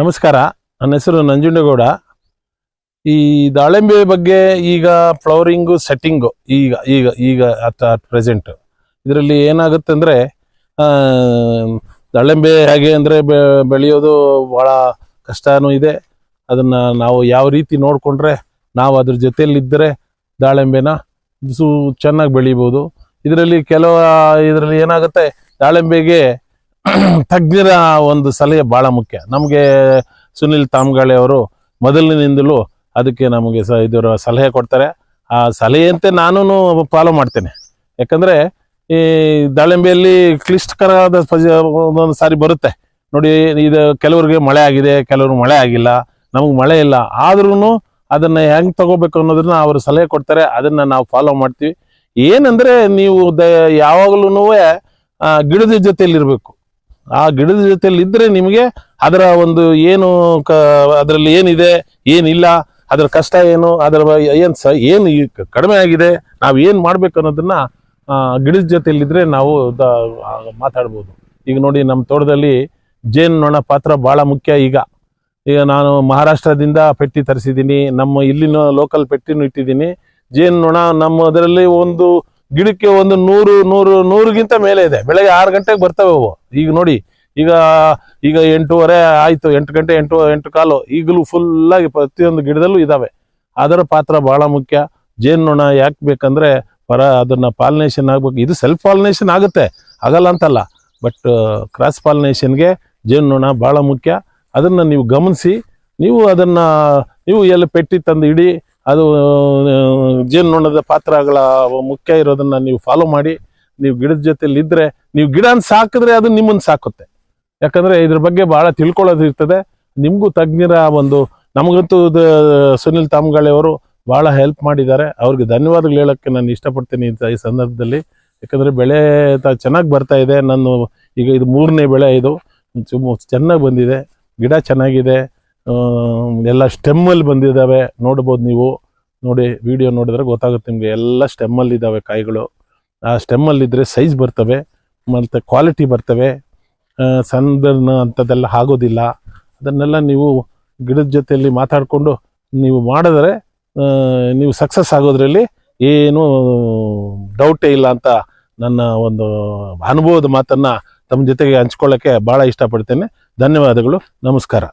ನಮಸ್ಕಾರ. ನನ್ನ ಹೆಸರು ನಂಜುಂಡೇಗೌಡ. ಈ ದಾಳಿಂಬೆ ಬಗ್ಗೆ ಈಗ ಫ್ಲವರಿಂಗು, ಸೆಟ್ಟಿಂಗು ಈಗ ಈಗ ಈಗ ಅಟ್ ಅಟ್ ಪ್ರೆಸೆಂಟ್ ಇದರಲ್ಲಿ ಏನಾಗುತ್ತೆ ಅಂದರೆ ದಾಳಿಂಬೆ ಹೇಗೆ ಅಂದರೆ ಬೆಳೆಯೋದು ಭಾಳ ಕಷ್ಟನೂ ಇದೆ. ಅದನ್ನು ನಾವು ಯಾವ ರೀತಿ ನೋಡಿಕೊಂಡ್ರೆ, ನಾವು ಅದ್ರ ಜೊತೆಯಲ್ಲಿದ್ದರೆ ದಾಳಿಂಬೆನ ಸು, ಚೆನ್ನಾಗಿ ಬೆಳಿಬೋದು. ಇದರಲ್ಲಿ ಕೆಲವು, ಇದರಲ್ಲಿ ಏನಾಗುತ್ತೆ, ದಾಳಿಂಬೆಗೆ ತಜ್ಞರ ಒಂದು ಸಲಹೆ ಬಹಳ ಮುಖ್ಯ. ನಮಗೆ ಸುನಿಲ್ ತಾಮ್ಗಾಳೆ ಅವರು ಮೊದಲಿನಿಂದಲೂ ಅದಕ್ಕೆ ನಮಗೆ ಸ ಇದರ ಸಲಹೆ ಕೊಡ್ತಾರೆ. ಆ ಸಲಹೆಯಂತೆ ನಾನು ಫಾಲೋ ಮಾಡ್ತೇನೆ. ಯಾಕಂದರೆ ಈ ದಾಳಿಂಬೆಯಲ್ಲಿ ಕ್ಲಿಷ್ಟಕರವಾದ ಒಂದೊಂದು ಸಾರಿ ಬರುತ್ತೆ. ನೋಡಿ, ಇದು ಕೆಲವ್ರಿಗೆ ಮಳೆ ಆಗಿದೆ ಕೆಲವ್ರಿಗೆ ಮಳೆ ಆಗಿಲ್ಲ, ನಮಗೆ ಮಳೆ ಇಲ್ಲ. ಆದ್ರೂ ಅದನ್ನು ಹೆಂಗೆ ತಗೋಬೇಕು ಅನ್ನೋದನ್ನ ಅವರು ಸಲಹೆ ಕೊಡ್ತಾರೆ. ಅದನ್ನು ನಾವು ಫಾಲೋ ಮಾಡ್ತೀವಿ. ಏನಂದರೆ ನೀವು ದ ಯಾವಾಗಲೂ ಗಿಡದ ಜೊತೆಯಲ್ಲಿರಬೇಕು. ಆ ಗಿಡದ ಜೊತೆಯಲ್ಲಿ ಇದ್ರೆ ನಿಮಗೆ ಅದರ ಒಂದು ಏನು ಕ, ಅದರಲ್ಲಿ ಏನಿದೆ, ಏನಿಲ್ಲ, ಅದರ ಕಷ್ಟ ಏನು, ಅದರ ಏನು ಸ, ಏನು ಕಡಿಮೆ ಆಗಿದೆ, ನಾವು ಏನು ಮಾಡ್ಬೇಕು ಅನ್ನೋದನ್ನ ಗಿಡದ ಜೊತೆಯಲ್ಲಿದ್ದರೆ ನಾವು ಮಾತಾಡ್ಬೋದು. ಈಗ ನೋಡಿ ನಮ್ಮ ತೋಟದಲ್ಲಿ ಜೇನು ನೊಣ ಪಾತ್ರ ಬಹಳ ಮುಖ್ಯ ಈಗ. ಈಗ ನಾನು ಮಹಾರಾಷ್ಟ್ರದಿಂದ ಪೆಟ್ಟಿ ತರಿಸಿದ್ದೀನಿ, ನಮ್ಮ ಇಲ್ಲಿನ ಲೋಕಲ್ ಪೆಟ್ಟಿನೂ ಇಟ್ಟಿದ್ದೀನಿ. ಜೇನು ನೊಣ ನಮ್ಮ ಒಂದು ಗಿಡಕ್ಕೆ ಒಂದು ನೂರು ನೂರು, ನೂರಿಗಿಂತ ಮೇಲೆ ಇದೆ. ಬೆಳಗ್ಗೆ ಆರು ಗಂಟೆಗೆ ಬರ್ತವೆ ಅವು ಈಗ ನೋಡಿ, ಈಗ ಈಗ ಎಂಟೂವರೆ ಆಯ್ತು, ಎಂಟು ಗಂಟೆ, ಎಂಟು ಎಂಟು ಕಾಲು. ಈಗಲೂ ಫುಲ್ ಆಗಿ ಪ್ರತಿಯೊಂದು ಗಿಡದಲ್ಲೂ ಇದಾವೆ. ಅದರ ಪಾತ್ರ ಬಹಳ ಮುಖ್ಯ. ಜೇನುನೊಣ ಯಾಕೆ ಬೇಕಂದ್ರೆ ಪರ, ಅದನ್ನ ಪಾಲಿನೇಷನ್ ಆಗ್ಬೇಕು. ಇದು ಸೆಲ್ಫ್ ಪಾಲಿನೇಷನ್ ಆಗುತ್ತೆ. ಆಗಲ್ಲ ಅಂತಲ್ಲ. ಬಟ್ ಕ್ರಾಸ್ ಪಾಲಿನೇಷನ್ಗೆ ಜೇನುನೊಣ ಬಹಳ ಮುಖ್ಯ. ಅದನ್ನ ನೀವು ಗಮನಿಸಿ, ನೀವು ಅದನ್ನ, ನೀವು ಎಲ್ಲ ಪೆಟ್ಟಿ ತಂದು ಇಡಿ ಅದು ಜೇನುನೊಣದ ಪಾತ್ರಗಳ ಮುಖ್ಯ ಇರೋದನ್ನ ನೀವು ಫಾಲೋ ಮಾಡಿ, ನೀವು ಗಿಡದ ಜೊತೆಲಿ ಇದ್ರೆ, ನೀವು ಗಿಡನ ಸಾಕಿದ್ರೆ ಅದು ನಿಮ್ಮನ್ನ ಸಾಕುತ್ತೆ. ಯಾಕಂದ್ರೆ ಇದ್ರ ಬಗ್ಗೆ ಬಹಳ ತಿಳ್ಕೊಳ್ಳೋದು ಇರ್ತದೆ. ನಿಮಗೂ ತಜ್ಞರ ಒಂದು, ನಮಗಂತೂ ಸುನಿಲ್ ತಾಮ್ಗಾಳೆ ಅವರು ಬಹಳ ಹೆಲ್ಪ್ ಮಾಡಿದ್ದಾರೆ. ಅವ್ರಿಗೆ ಧನ್ಯವಾದಗಳು ಹೇಳಕ್ಕೆ ನಾನು ಇಷ್ಟಪಡ್ತೀನಿ ಈ ಸಂದರ್ಭದಲ್ಲಿ. ಯಾಕಂದ್ರೆ ಬೆಳೆ ಚೆನ್ನಾಗಿ ಬರ್ತಾ ಇದೆ. ನಾನು ಈಗ ಇದು ಮೂರನೇ ಬೆಳೆ ಇದು. ಚೆನ್ನಾಗಿ ಬಂದಿದೆ. ಗಿಡ ಚೆನ್ನಾಗಿದೆ. ಎಲ್ಲ ಸ್ಟೆಮ್ಮಲ್ಲಿ ಬಂದಿದ್ದಾವೆ. ನೋಡ್ಬೋದು ನೀವು. ನೋಡಿ ವಿಡಿಯೋ ನೋಡಿದ್ರೆ ಗೊತ್ತಾಗುತ್ತೆ ನಿಮಗೆ. ಎಲ್ಲ ಸ್ಟೆಮ್ಮಲ್ಲಿ ಇದ್ದಾವೆ ಕಾಯಿಗಳು. ಆ ಸ್ಟೆಮ್ಮಲ್ಲಿದ್ದರೆ ಸೈಜ್ ಬರ್ತವೆ, ಮತ್ತು ಕ್ವಾಲಿಟಿ ಬರ್ತವೆ. ಸಣ್ಣ ಅಂಥದ್ದೆಲ್ಲ ಆಗೋದಿಲ್ಲ. ಅದನ್ನೆಲ್ಲ ನೀವು ಗಿಡದ ಜೊತೆಯಲ್ಲಿ ಮಾತಾಡಿಕೊಂಡು ನೀವು ಮಾಡಿದ್ರೆ ನೀವು ಸಕ್ಸಸ್ ಆಗೋದ್ರಲ್ಲಿ ಏನೂ ಡೌಟೇ ಇಲ್ಲ ಅಂತ ನನ್ನ ಒಂದು ಅನುಭವದ ಮಾತನ್ನು ತಮ್ಮ ಜೊತೆಗೆ ಹಂಚ್ಕೊಳ್ಳೋಕ್ಕೆ ಭಾಳ ಇಷ್ಟಪಡ್ತೇನೆ. ಧನ್ಯವಾದಗಳು. ನಮಸ್ಕಾರ.